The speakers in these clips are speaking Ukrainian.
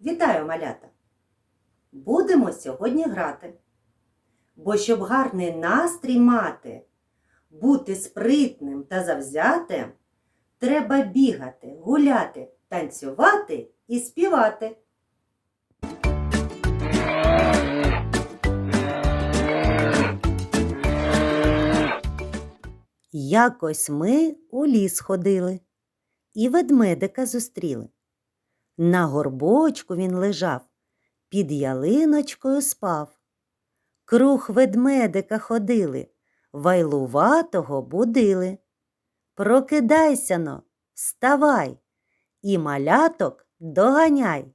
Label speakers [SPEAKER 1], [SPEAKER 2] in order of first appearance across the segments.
[SPEAKER 1] Вітаю, малята! Будемо сьогодні грати. Бо щоб гарний настрій мати, бути спритним та завзятим, треба бігати, гуляти, танцювати і співати. Якось ми у ліс ходили і ведмедика зустріли. На горбочку він лежав, під ялиночкою спав. Круг ведмедика ходили, вайлуватого будили. Прокидайся но, вставай і маляток доганяй.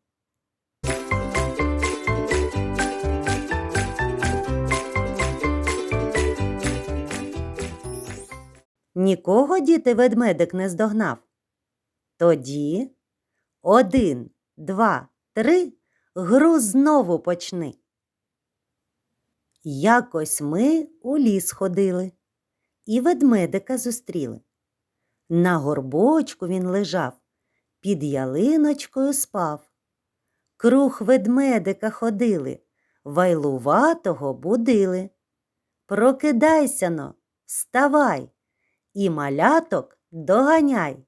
[SPEAKER 1] Нікого діти ведмедик не здогнав. Тоді один, два, три, гру знову почни. Якось ми у ліс ходили і ведмедика зустріли. На горбочку він лежав, під ялиночкою спав. Круг ведмедика ходили, вайлуватого будили. Прокидайся но, вставай і маляток доганяй.